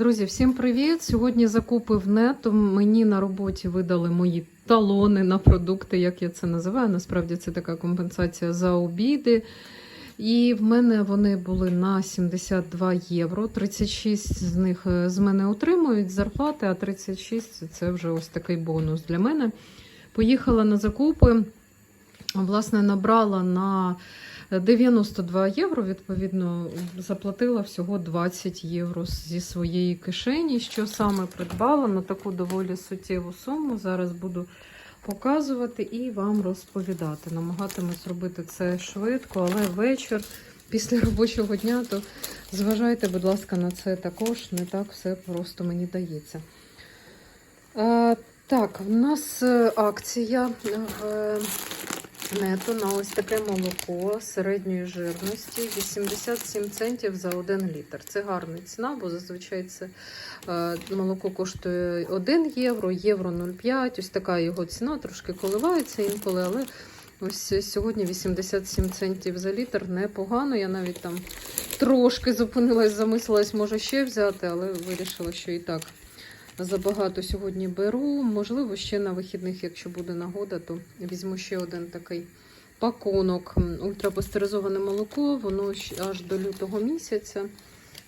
Друзі, всім привіт! Сьогодні закупи в нету. Мені на роботі видали мої талони на продукти, як я це називаю. Насправді це така компенсація за обіди. І в мене вони були на 72 євро. 36 з них е, з мене отримують зарплати, а 36 це вже ось такий бонус для мене. Поїхала на закупи. Власне, набрала на 92 євро, відповідно, заплатила всього 20 євро зі своєї кишені. Що саме придбала на таку доволі суттєву суму. Зараз буду показувати і вам розповідати. Намагатимусь зробити це швидко, але вечір після робочого дня, то зважайте, будь ласка, на це також. Не так все просто мені дається. Е, так, в нас е, акція в нету на ось таке молоко середньої жирності 87 центів за 1 літр. Це гарна ціна, бо зазвичай це е, молоко коштує 1 євро, євро 0,5. Ось така його ціна, трошки коливається інколи, але ось сьогодні 87 центів за літр непогано. Я навіть там трошки зупинилась, замислилась, може ще взяти, але вирішила, що і так. Забагато сьогодні беру. Можливо, ще на вихідних, якщо буде нагода, то візьму ще один такий пакунок. Ультрапастеризоване молоко, воно аж до лютого місяця,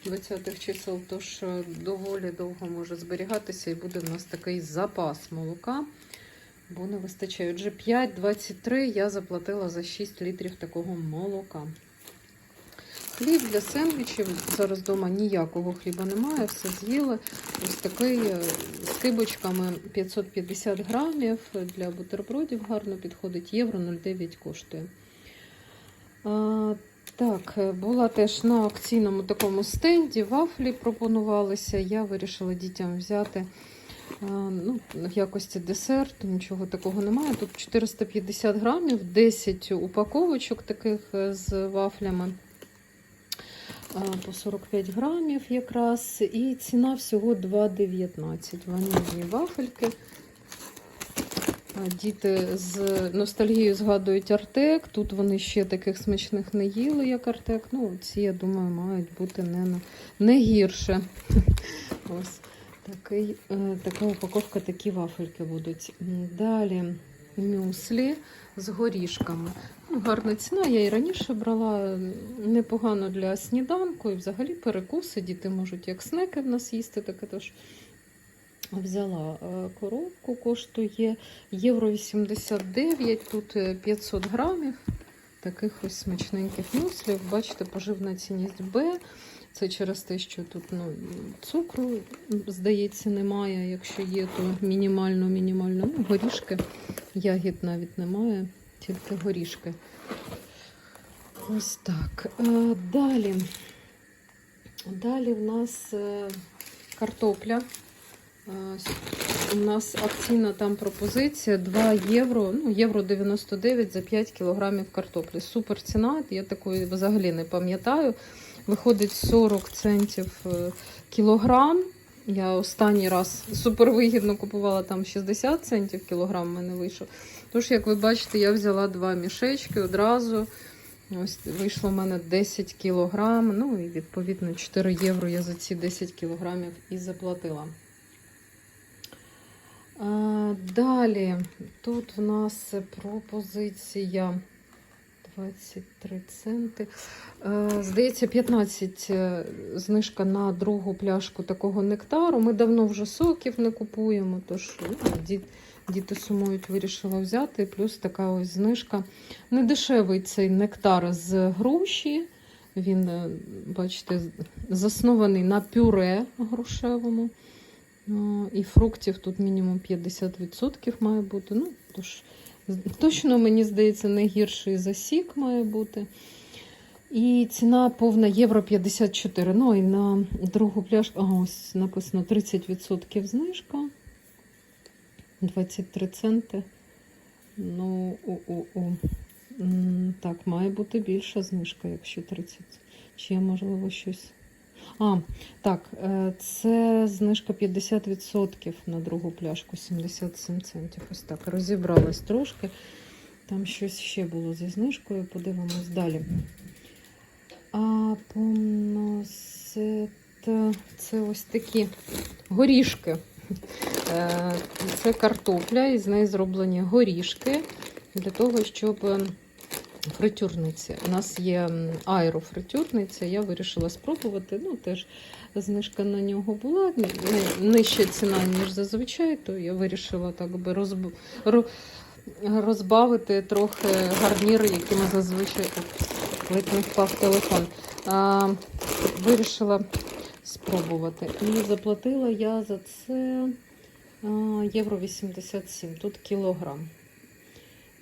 20-х чисел, тож е, доволі довго може зберігатися і буде в нас такий запас молока, бо не вистачає. Отже, 5,23 я заплатила за 6 літрів такого молока. Хліб для сендвічів. Зараз вдома ніякого хліба немає, все з'їли. Ось такий е, з кибочками 550 грамів для бутербродів гарно підходить. Євро 0,9 коштує. А, так, е, була теж на акційному такому стенді. Вафлі пропонувалися. Я вирішила дітям взяти а, ну, в якості десерту, нічого такого немає. Тут 450 грамів, 10 упаковочок таких е, з вафлями по 45 грамів якраз. І ціна всього 2,19. Ванільні вафельки. Діти з ностальгією згадують Артек. Тут вони ще таких смачних не їли, як Артек. Ну, ці, я думаю, мають бути не, не гірше. Ось такий, е, така упаковка, такі вафельки будуть. Далі мюслі з горішками. Ну, гарна ціна. Я і раніше брала непогано для сніданку і взагалі перекуси. Діти можуть як снеки в нас їсти, таке тож взяла е, коробку, коштує євро 89, тут е, 500 грамів. Таких ось смачненьких мюслів. Бачите, поживна цінність Б. Це через те, що тут ну, цукру, здається, немає. Якщо є, то мінімально, мінімально. Ну, горішки, ягід навіть немає, тільки горішки. Ось так. Е, Далі. Далі в нас е, картопля. Е, У нас акційна там пропозиція 2 євро, ну, євро 99 за 5 кілограмів картоплі. Супер ціна, я такої взагалі не пам'ятаю. Виходить 40 центів е, кілограм. Я останній раз супервигідно купувала там 60 центів кілограм в мене вийшов. Тож, як ви бачите, я взяла два мішечки одразу. Ось вийшло в мене 10 кілограм. Ну і відповідно 4 євро я за ці 10 кілограмів і заплатила. А, далі, тут в нас пропозиція 23 центи. Е, Здається, 15 е, знижка на другу пляшку такого нектару. Ми давно вже соків не купуємо, тож ну, діти сумують, вирішила взяти. Плюс така ось знижка. Недешевий цей нектар з груші. Він, е, бачите, заснований на пюре грушевому. І фруктів тут мінімум 50% має бути. Ну, тож, точно, мені здається, не гірший засік має бути. І ціна повна євро 54. Ну і на другу пляшку, ага, ось написано 30% знижка. 23 центи. Ну, у-у-у. М, Так, має бути більша знижка, якщо 30. Чи я, можливо, щось. А, так, е, це знижка 50% на другу пляшку 77 центів. Ось так. Розібралась трошки. Там щось ще було зі знижкою. Подивимось далі. А поносити е, це ось такі горішки. Е, Це картопля, і з неї зроблені горішки для того, щоб е, фритюрниці. У нас є аерофритюрниця, я вирішила спробувати. Ну, теж знижка на нього була. Нижча ціна, ніж зазвичай, то я вирішила так би розб... розбавити трохи гарніри, які ми зазвичай ледь не впав телефон. А, вирішила спробувати. І заплатила я за це євро 87, тут кілограм.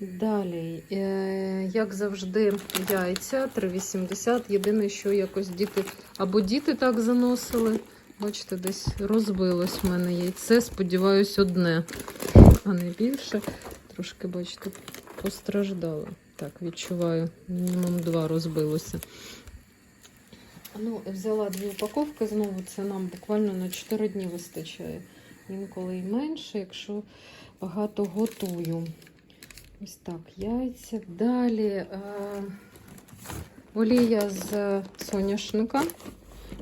Далі, е, як завжди, яйця 3,80. Єдине, що якось діти або діти так заносили. Бачите, десь розбилось в мене яйце. Сподіваюсь, одне, а не більше. Трошки, бачите, постраждало. Так, відчуваю, мінімум два розбилося. Ну, взяла дві упаковки знову. Це нам буквально на 4 дні вистачає. Інколи і менше, якщо багато готую. Ось так, яйця. Далі е, олія з соняшника.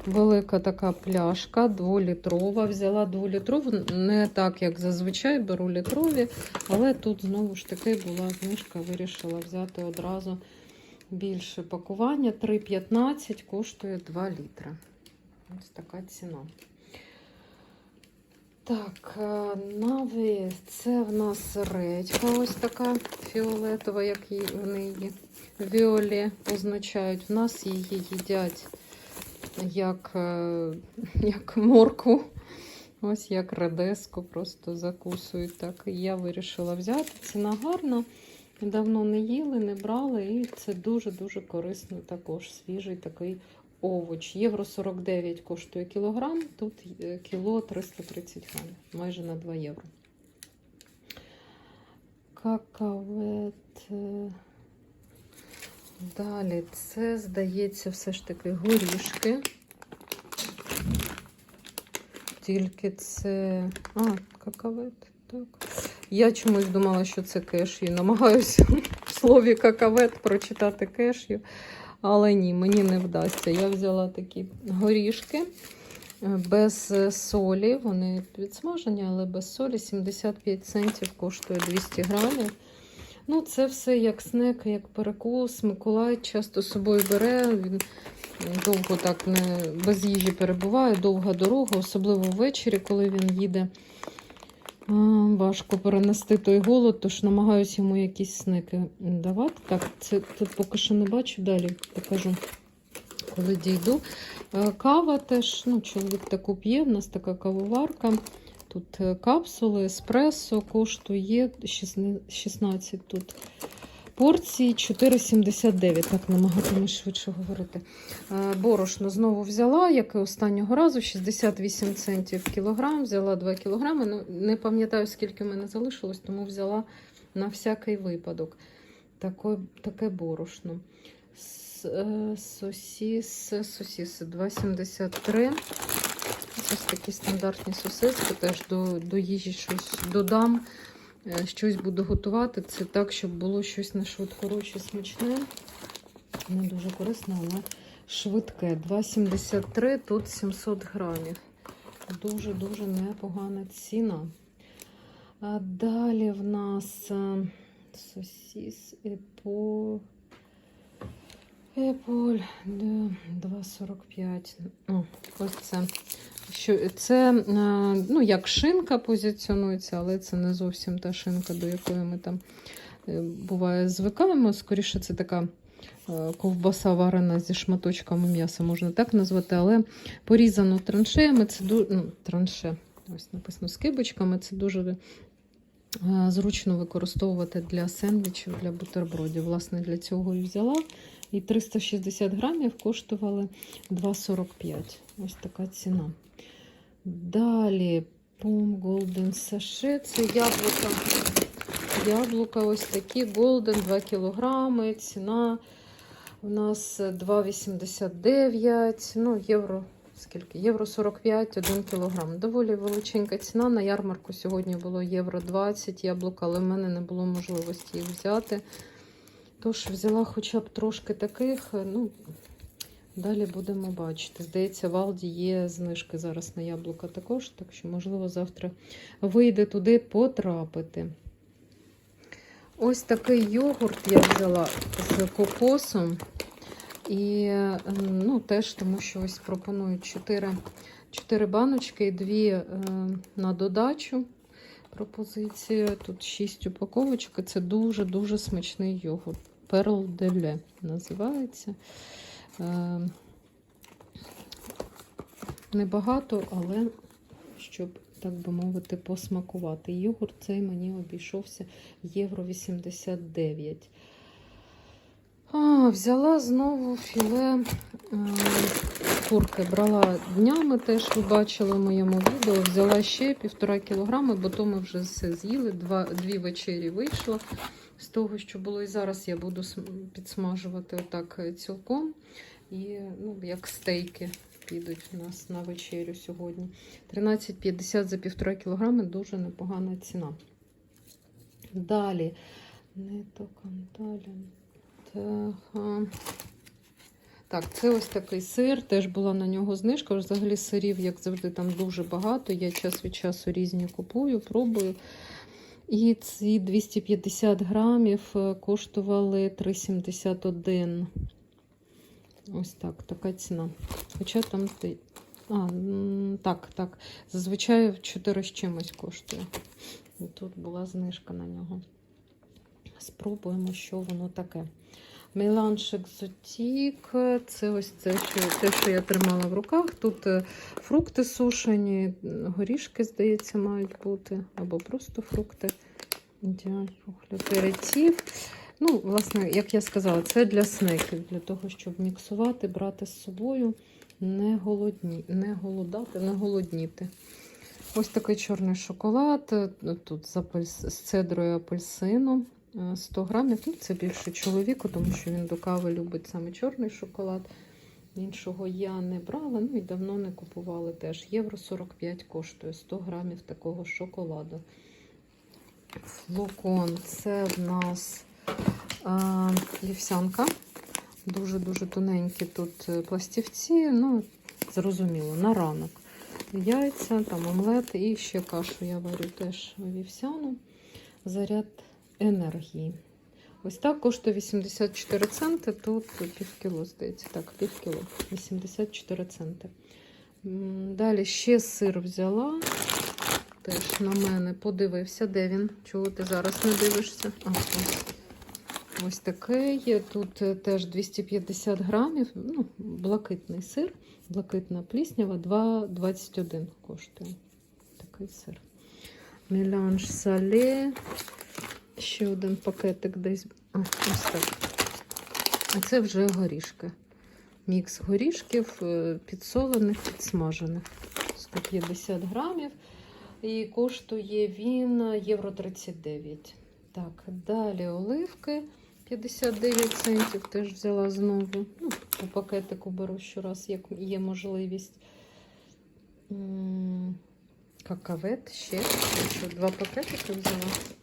Велика така пляшка, дволітрова. Взяла дволітрову, не так, як зазвичай, беру літрові, але тут знову ж таки була знижка, вирішила взяти одразу більше пакування. 3,15 коштує 2 літри. Ось така ціна. Так, е, наві це в нас редька ось така фіолетова, як вони її віолі означають. В нас її їдять як, е, як морку, ось як редиску, просто закусують. Так, я вирішила взяти. Ціна гарна. Давно не їли, не брали, і це дуже-дуже корисно також свіжий такий овоч. Євро 49 коштує кілограм, тут е, кіло 330 грамів, майже на 2 євро. Какавет. е, Далі, це, здається, все ж таки горішки. Тільки це. А, какавет, так. Я чомусь думала, що це кешю. Намагаюся в слові какавет прочитати кешю. Але ні, мені не вдасться. Я взяла такі горішки е, без солі. Вони підсмажені, але без солі. 75 центів коштує 200 грамів. Ну, це все як снек, як перекус. Миколай часто з собою бере. Він довго так не без їжі перебуває, довга дорога, особливо ввечері, коли він їде. Важко перенести той голод, тож намагаюся йому якісь снеки давати. Так, це тут поки що не бачу, далі покажу, коли дійду. Е, Кава теж, ну, чоловік таку п'є, в нас така кавоварка. Тут е, капсули, еспресо коштує 16 16 тут. Порції 4,79, так намагатиму швидше говорити. Е, Борошно знову взяла, як і останнього разу, 68 центів кілограм. Взяла 2 кілограми. Ну, не пам'ятаю, скільки в мене залишилось, тому взяла на всякий випадок. Таке, таке борошно. Сосіс, сосіси 2,73. Ось такі стандартні сосиски. Теж до, до їжі щось додам. Е, Щось буду готувати. Це так, щоб було щось на швидкоручі смачне. Не дуже корисно, але швидке. 2,73, тут 700 грамів. Дуже-дуже непогана ціна. А далі в нас е, сосіс епо. Еполь 2,45. О, ось це. Що, це е, ну, як шинка позиціонується, але це не зовсім та шинка, до якої ми там е, буває звикаємо. Скоріше, це така е, ковбаса варена зі шматочками м'яса, можна так назвати, але порізано траншеями. Це ду... ну, транше, ось написано скибочками. Це дуже зручно використовувати для сендвічів, для бутербродів. Власне, для цього і взяла. І 360 грамів коштували 2,45. Ось така ціна. Далі Pom Golden Sachet. Це яблука. Яблука ось такі Golden 2 кілограми. Ціна у нас 2,89. Ну, євро. Скільки? Євро 45, 1 кілограм. Доволі величенька ціна. На ярмарку сьогодні було євро 20 яблук, але в мене не було можливості їх взяти. Тож взяла хоча б трошки таких. Ну, Далі будемо бачити. Здається, в Алді є знижки зараз на яблука також, так що, можливо, завтра вийде туди потрапити. Ось такий йогурт я взяла з кокосом. І е, ну, теж тому що ось пропонують 4, 4 баночки і 2 е, на додачу. Пропозиція. Тут 6 упаковочок. Це дуже-дуже смачний йогурт. Перл деле називається. Е, Небагато, але щоб, так би мовити, посмакувати. Йогурт цей мені обійшовся євро 89. А, взяла знову філе е, курки. Брала днями, теж ви бачили в моєму відео. Взяла ще півтора кілограми, бо то ми вже все з'їли. Дві вечері вийшло з того, що було. І зараз я буду підсмажувати отак е, цілком. І ну, як стейки підуть у нас на вечерю сьогодні. 13,50 за півтора кілограми дуже непогана ціна. Далі. Не то далі. Так, так, це ось такий сир. Теж була на нього знижка. Взагалі сирів, як завжди, там дуже багато. Я час від часу різні купую, пробую. І ці 250 грамів е, коштували 3,71. Ось так, така ціна. Хоча там а, так, так. Зазвичай 4 з чимось коштує. Тут була знижка на нього. Спробуємо, що воно таке. Меланж екзотік. Це ось це, що, те, що я тримала в руках. Тут е, фрукти сушені, горішки, здається, мають бути. Або просто фрукти. Аперитив. Ну, власне, як я сказала, це для снеків, для того, щоб міксувати, брати з собою, не, голодні, не голодати, не голодніти. Ось такий чорний шоколад. е, Тут з цедрою апельсину. Е, 100 грамів. Ну, це більше чоловіку, тому що він до кави любить саме чорний шоколад. Іншого я не брала, ну і давно не купували теж. Євро 45 коштує 100 грамів такого шоколаду. Флокон це в нас а, вівсянка. Дуже-дуже тоненькі тут е, пластівці. Ну, зрозуміло, на ранок. Яйця, там омлет і ще кашу я варю теж вівсяну. Заряд енергії. Ось так коштує 84 центи. Тут пів кіло, здається. Так, пів кіло. 84 центи. Далі ще сир взяла. Теж на мене подивився, де він. Чого ти зараз не дивишся? А, ось. Ось такий. Тут е, теж 250 грамів. Ну, блакитний сир, блакитна пліснява, 2,21 коштує. Такий сир. Меланж сале. Ще один пакетик десь. А, ось так. А це вже горішки. Мікс горішків е, підсолених, підсмажених. 150 грамів. І коштує він євро 39. Так, далі оливки 59 центів теж взяла знову. Ну, по пакетику беру щораз, як є можливість. Какавет ще. Два пакетики взяла. Ну,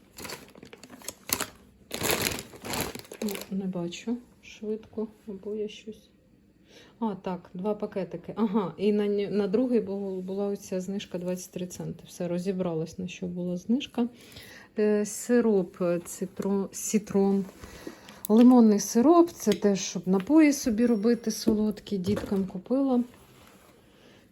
Не бачу швидко, або я щось. А, так, два пакетики. Ага, і на, на другий була оця знижка 23 центи. Все, розібралась, на що була знижка. Е, Сироп е, цитро, сітрон. Лимонний сироп це теж, щоб напої собі робити солодкі. Діткам купила.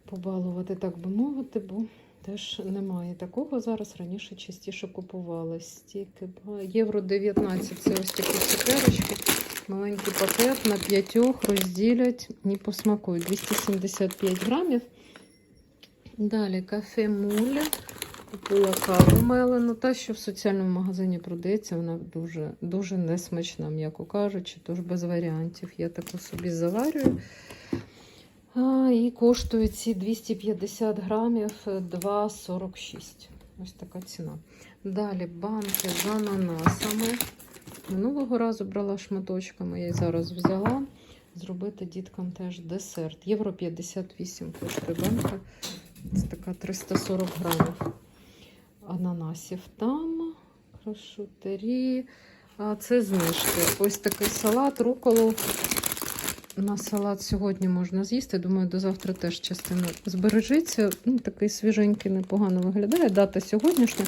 Побалувати, так би мовити, бо теж немає такого. Зараз раніше частіше купували. Стільки євро 19 це ось такі цукерочки. Маленький пакет на п'ятьох розділять і посмакують. 275 грамів. Далі кафе мулі. Купила каву мелену. Та, що в соціальному магазині продається, вона дуже, дуже несмачна, м'яко кажучи, тож без варіантів. Я таку собі заварюю. І коштує ці 250 грамів е, 2,46. Ось така ціна. Далі банки з ананасами. Минулого разу брала шматочками, я і зараз взяла. Зробити діткам теж десерт. Євро 58 коштує банка. Це така 340 грамів ананасів там. Крашутері. А це знижки. Ось такий салат, руколу на салат сьогодні можна з'їсти. Думаю, до завтра теж частина збережеться. Ну, такий свіженький, непогано виглядає. Дата сьогоднішня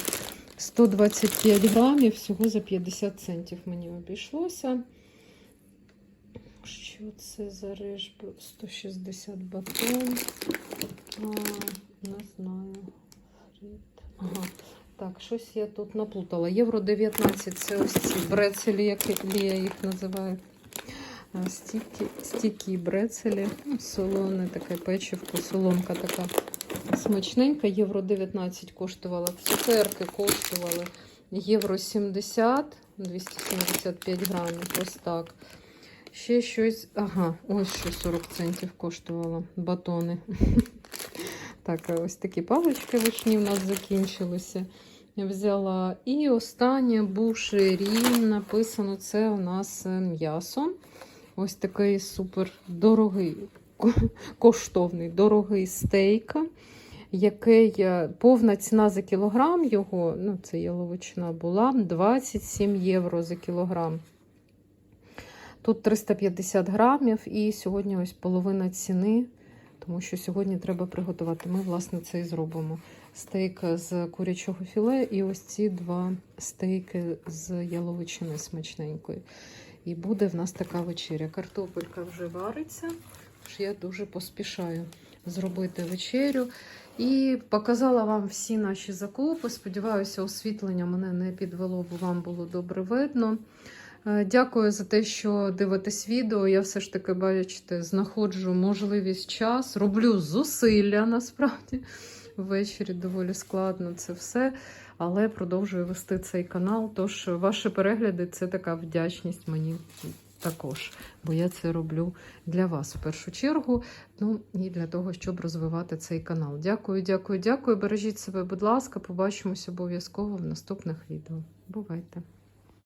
125 грамів, всього за 50 центів мені обійшлося. Що це за реж? 160 батон. А, не знаю. Ага. Так, щось я тут наплутала. Євро 19 це ось ці брецелі, як Лія їх називає. А, Стікі, брецелі. Солоне таке печивко, соломка така смачненька. Євро 19 коштувала. Цукерки коштували євро 70, 275 грамів. Ось так. Ще щось. Ага, ось що 40 центів коштувало батони. Так, ось такі палички вишні в нас закінчилися. Я взяла. І останнє бушерін. Написано, це у нас е, м'ясо. Ось такий супер дорогий, коштовний, дорогий стейк, який е, повна ціна за кілограм його, ну це яловичина була 27 євро за кілограм. Тут 350 грамів, і сьогодні ось половина ціни, тому що сьогодні треба приготувати. Ми, власне, це і зробимо. Стейк з курячого філе і ось ці два стейки з яловичини смачненької. І буде в нас така вечеря. Картопелька вже вариться, тож я дуже поспішаю зробити вечерю. І показала вам всі наші закупи. Сподіваюся, освітлення мене не підвело, бо вам було добре видно. Е, Дякую за те, що дивитесь відео. Я все ж таки, бачите, знаходжу можливість час, роблю зусилля насправді. Ввечері доволі складно це все, але продовжую вести цей канал. Тож ваші перегляди це така вдячність мені також, бо я це роблю для вас в першу чергу. Ну і для того, щоб розвивати цей канал. Дякую, дякую, дякую. Бережіть себе, будь ласка. Побачимося обов'язково в наступних відео. Бувайте!